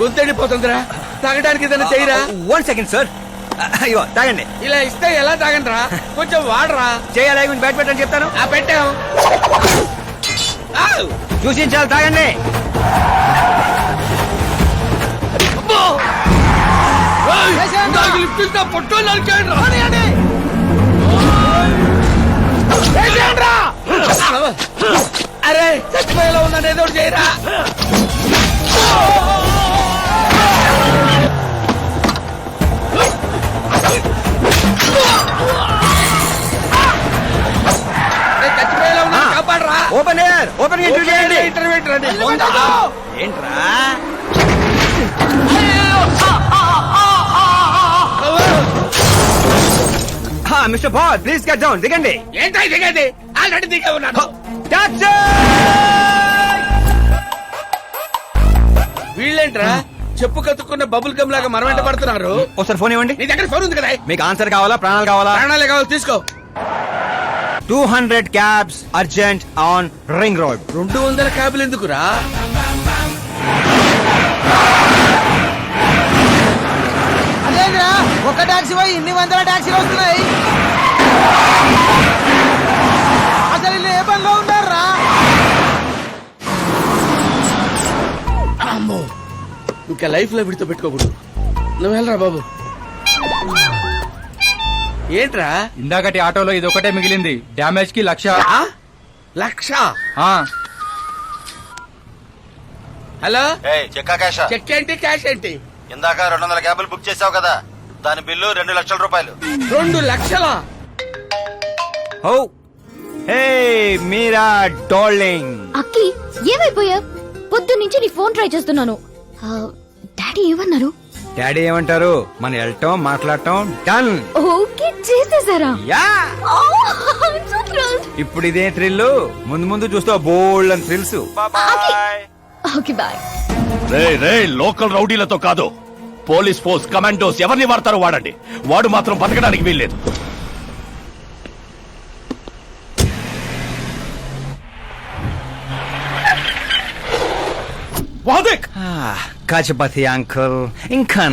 గొంతెండిపోతుందిరా. తాగడానికి ఏదైనా చెయ్యరా వన్ సెకండ్ సార్ అయ్యో తాగండి. ఇలా ఇస్తే ఎలా తాగండిరా? కొంచెం వాడరా. చేయాలి? బ్యాట్ పెట్టని చెప్తాను. ఆ పెట్టాం ఆవ్! చూసి చాలు తాగండి. పొట్టో నరికేయండిరా. ఏంట్రా? Mister ball please cut down దిగండి. ఏంటో దిగది ఆల్రెడీ దిగే ఉన్నాను. వీళ్ళేంట్రా? చెప్పు కత్తుకున్న బబుల్ గమ్ లాగా వెంట పడుతున్నారు. ఒకసారి ఫోన్ ఇవ్వండి. నీ దగ్గర ఫోన్ ఉంది కదా. మీకు ఆన్సర్ కావాలా ప్రాణాలు కావాలా? ప్రాణాలే కావాలి తీసుకో. Two hundred cabs urgent on ring road. రెండు వందల క్యాబులు ఎందుకురా? అదేంద్రా? ఒక టాక్సీ పోయి ఇన్ని వందల టాక్సీలు వస్తున్నాయి. అసలు వీళ్ళు ఏ పనిలో ఉన్నారా అమ్మో ఇంకా లైఫ్లో విడితో పెట్టుకోకూడదు. నువ్వు వెళ్ళరా బాబు. ఏంట్రా? ఇందాకటి ఆటోలో ఇది ఒకటే మిగిలింది. డ్యామేజ్కి లక్ష. ఆ? లక్ష? ఆ, హలో? ఏయ్ చెక్కా క్యాషా? చెక్ ఏంటి క్యాష్ ఏంటి? ఇందాక రెండు వందల క్యాబులు బుక్ చేసావు కదా దాని బిల్లు రెండు లక్షల రూపాయలు. రెండు లక్షల? హో? Hey Meera darling. అక్కి ఏమైపోయా? పొద్దు నుంచి నీ ఫోన్ ట్రై చేస్తున్నాను. డాడీ ఏమన్నారు? డాడీ ఏమంటారు? మన వెళ్ళటం మాట్లాడటం డన్. ఓకే చేసేసారా? యా. ఇప్పుడు ఇదే థ్రిల్ ముందు ముందు చూస్తావు బోల్డ్ అని థ్రిల్స్ ఓకే బాయ్. రే రే లోకల్ రౌడీలతో కాదు. పోలీస్ ఫోర్స్ కమాండోస్ ఎవరిని వాడతారో వాడండి. వాడు మాత్రం బతకడానికి వీల్లేదు. వాదేక్! కాచపతి అంకుల్ ఇంకా.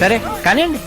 సరే కానివ్వండి.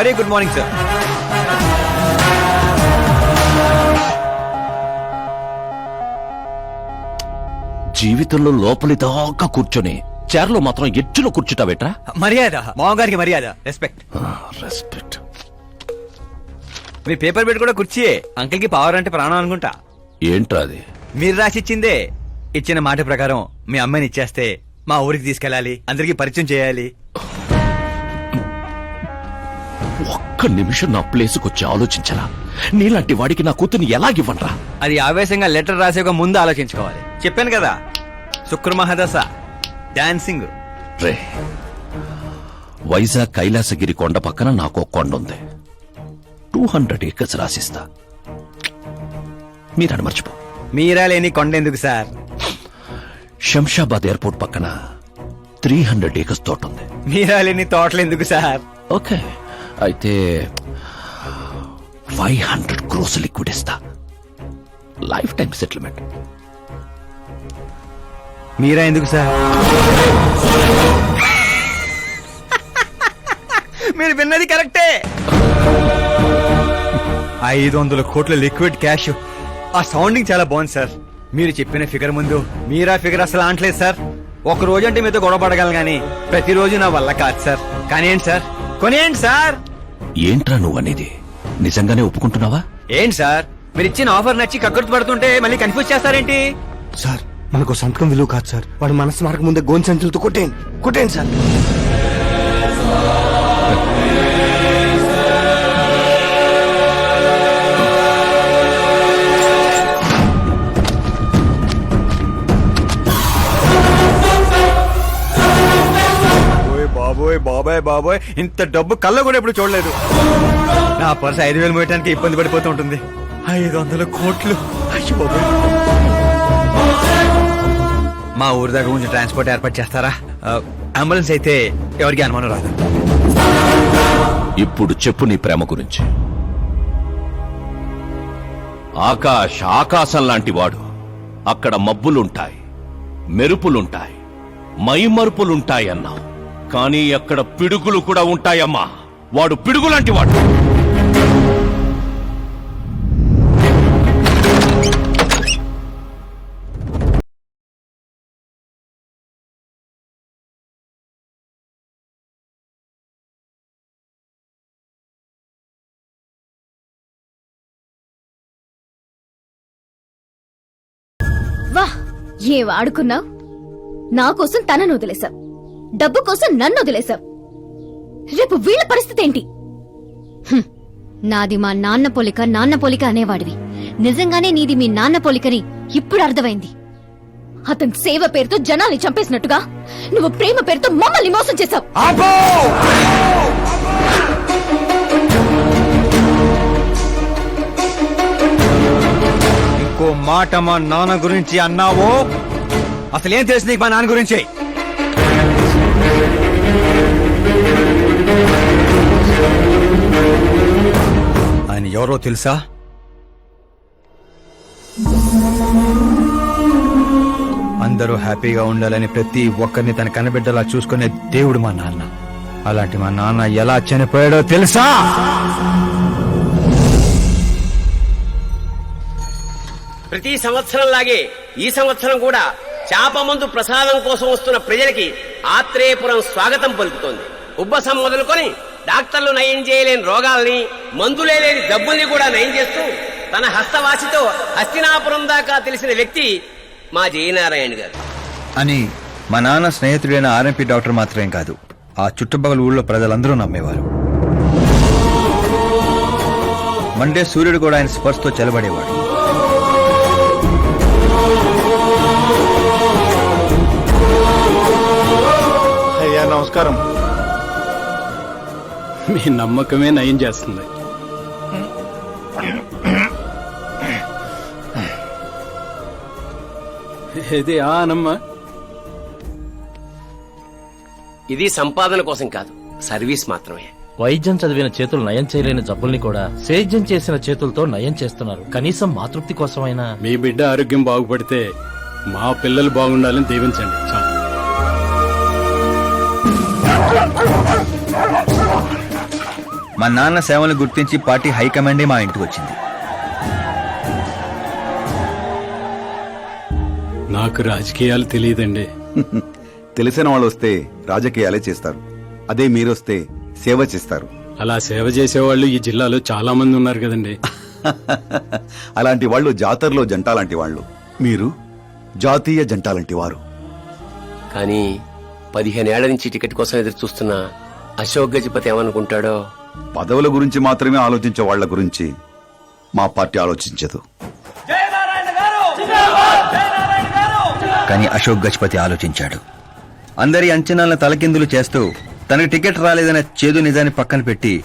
వెరీ గుడ్ మార్నింగ్ సార్ జీవితంలో లోపలి దాకా కూర్చొని చీరలో మాత్రం ఎచ్చులో కూర్చుంటా బెట్రా మర్యాద మామగారికి మర్యాద రెస్పెక్ట్ రెస్పెక్ట్ మీ పేపర్ బెడ్ కూడా కుర్చీయే అంకిల్కి పవర్ అంటే ప్రాణం అనుకుంటా. ఏంట్రా అది? మీరు రాసిచ్చిందే ఇచ్చిన మాట ప్రకారం మీ అమ్మాయిని ఇచ్చేస్తే మా ఊరికి తీసుకెళ్ళాలి అందరికీ పరిచయం చేయాలి ఒక్క నిమిషం నా ప్లేస్కి వచ్చి ఆలోచించరా. నీలాంటి వాడికి నా కూతుర్ని ఎలాగివ్వనరా? అది ఆవేశంగా లెటర్ రాసే ఒక ముందు ఆలోచించుకోవాలి. చెప్పాను కదా శుక్ర మహాదశ డాన్సింగ్ రే వైజాగ్ కైలాసగిరి కొండ పక్కన నాకు కొండ ఉంది టూ హండ్రెడ్ ఏకర్స్ రాసిస్తా. మీరని మర్చిపో. మీరా లేని కొండ ఎందుకు సార్? శంషాబాద్ ఎయిర్పోర్ట్ పక్కన త్రీ హండ్రెడ్ ఏకర్స్ తోట ఉంది. మీరా లేని తోటలు ఎందుకు సార్? ఓకే. అయితే ఫైవ్ హండ్రెడ్ క్రోస్ లిక్విడ్ ఇస్తా. Life time settlement. మీరా ఎందుకు సార్? మీరు విన్నది కరెక్టే. ఐదు వందల కోట్ల లిక్విడ్ క్యాష్. ఆ సౌండింగ్ చాలా బాగుంది సార్. మీరు చెప్పిన ఫిగర్ ముందు మీరా ఫిగర్ అసలు అంటలేదు సార్. ఒక రోజు అంటే మీతో గొడవ పడగలను కానీ ప్రతిరోజు నా వల్ల కాదు సార్. కానీ ఏంటి సార్. కొనేయండి సార్. ఏంట్రా నువ్వు అనేది నిజంగానే ఒప్పుకుంటున్నావా? ఏంటి సార్? మీరు ఇచ్చిన ఆఫర్ నచ్చి కక్కుర్తి పడుతుంటే మళ్ళీ కన్ఫ్యూజ్ చేస్తారేంటి? సార్ మనకు సంతకం విలువ కాదు సార్. వాడు మనసు మార్గం ముందే గోన్ సంచులతో కొట్టేయండి. కొట్టేయండి సార్. బాబోయ్ బాబాయ్ బాబోయ్. ఇంత డబ్బు కళ్ళ కూడా ఎప్పుడు చూడలేదు. నా పర్స్ ఐదు వేలు మోయటానికి ఇబ్బంది పడిపోతూ ఉంటుంది. ఐదు వందల కోట్లు. అయ్యో బాబోయ్. మా ఊరి దగ్గర కొంచెం ట్రాన్స్పోర్ట్ ఏర్పాటు చేస్తారా? అంబులెన్స్ అయితే ఎవరికి అనుమానం రాదు. ఇప్పుడు చెప్పు నీ ప్రేమ గురించి. ఆకాశ ఆకాశం లాంటి వాడు. అక్కడ మబ్బులుంటాయి మెరుపులుంటాయి మైమరుపులుంటాయి అన్నావు. కానీ అక్కడ పిడుగులు కూడా ఉంటాయమ్మా. వాడు పిడుగులాంటి వాడు. వా ఏ వాడుకున్నావు నా కోసం తనను వదిలేశావు. డబ్బు కోసం నన్ను వదిలేశావు. రేపు వీళ్ళ పరిస్థితి ఏంటి? నాది మా నాన్న పోలిక నాన్న పోలిక అనేవాడివి. నిజంగానే నీది మీ నాన్న పోలికని ఇప్పుడు అర్థమైంది. అతని సేవ పేరుతో జనాల్ని చంపేసినట్టుగా నువ్వు ప్రేమ పేరుతో మమ్మల్ని మోసం చేశావు. ఇంకో మాట మా నాన్న గురించి అన్నావో? అసలేం తెలుసు నీకు మా నాన్న గురించి? ఆయన ఎవరో తెలుసా? అందరూ హ్యాపీగా ఉండాలని ప్రతి ఒక్కరిని తన కనబిడ్డలా చూసుకునే దేవుడు మా నాన్న. అలాంటి మా నాన్న ఎలా చనిపోయాడో తెలుసా? ప్రతి సంవత్సరం లాగే ఈ సంవత్సరం కూడా చేపమందు ప్రసాదం కోసం వస్తున్న ప్రజలకి ఆత్రేయపురం స్వాగతం పలుకుతోంది. ఉబ్బసం మొదలుకొని డాక్టర్లు నయం చేయలేని రోగాల్ని మందులే లేని జబ్బుల్ని కూడా నయం చేస్తూ తన హస్తవాసితో హస్తినాపురం దాకా తెలిసిన వ్యక్తి మా జయనారాయణ గారు. అని మా నాన్న స్నేహితుడైన ఆర్ఎంపీ డాక్టర్ మాత్రమే కాదు ఆ చుట్టుపక్కల ఊళ్ళో ప్రజలందరూ నమ్మేవారు. మండే సూర్యుడు కూడా ఆయన స్పర్శతో చెలబడేవాడు అయ్యా నమస్కారం. మీ నమ్మకమే నయం చేస్తుంది. ఇది ఆ అనమ్మా ఇది సంపాదన కోసం కాదు సర్వీస్ మాత్రమే. వైద్యం చదివిన చేతులు నయం చేయలేని జబ్బుల్ని కూడా సేద్యం చేసిన చేతులతో నయం చేస్తున్నారు. కనీసం మాతృప్తి కోసమైనా. మీ బిడ్డ ఆరోగ్యం బాగుపడితే మా పిల్లలు బాగుండాలని దీవించండి. చాలు. మా నాన్న సేవలు గుర్తించి పార్టీ హైకమాండే మా ఇంటికి వచ్చింది. నాకు రాజకీయాలు తెలియదండి. తెలిసిన వాళ్ళు వస్తే రాజకీయాలే చేస్తారు. అదే మీరొస్తే సేవ చేస్తారు. అలా సేవ చేసేవాళ్ళు ఈ జిల్లాలో చాలా మంది ఉన్నారు కదండి. అలాంటి వాళ్ళు జాతరలో జంట లాంటి వాళ్ళు. మీరు జాతీయ జంట లాంటి వారు. కానీ పదిహేనేళ్ళ నుంచి టికెట్ కోసం ఎదురు చూస్తున్న అశోక్ గజపతి ఏమనుకుంటాడో? పదవుల గురించి మాత్రమే ఆలోచించే వాళ్ళ గురించి మా పార్టీ ఆలోచించదు. కానీ అశోక్ గజపతి ఆలోచించాడు. అందరి అంచనాలను తలకిందులు చేస్తూ తనకు టికెట్ రాలేదనే చేదు నిజాన్ని పక్కన పెట్టి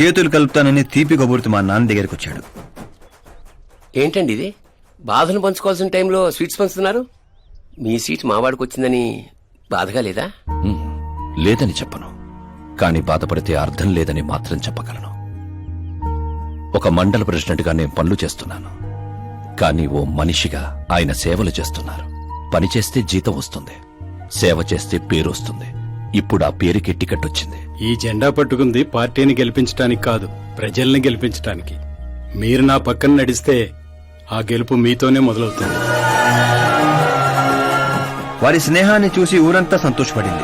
చేతులు కలుపుతానని తీపి కబురుతూ మా నాన్న దగ్గరికి వచ్చాడు. ఏంటండి ఇది? బాధను పంచుకోవాల్సిన టైంలో స్వీట్స్ పంచుతున్నారు? మీ సీట్ మావాడికి వచ్చిందని బాధగా లేదా? లేదని చెప్పను. కానీ బాధపడితే అర్థం లేదని మాత్రం చెప్పగలను. ఒక మండల ప్రెసిడెంట్గా నేను పనులు చేస్తున్నాను. కానీ ఓ మనిషిగా ఆయన సేవలు చేస్తున్నారు. పని చేస్తే జీతం వస్తుంది. సేవ చేస్తే పేరు వస్తుంది. ఇప్పుడు ఆ పేరుకి టికెట్ వచ్చింది. ఈ జెండా పట్టుకుంది పార్టీని గెలిపించడానికి కాదు ప్రజల్ని గెలిపించడానికి మీరు నా పక్కన నడిస్తే ఆ గెలుపు మీతోనే మొదలవుతుంది. వారి స్నేహాన్ని చూసి ఊరంతా సంతోషపడింది.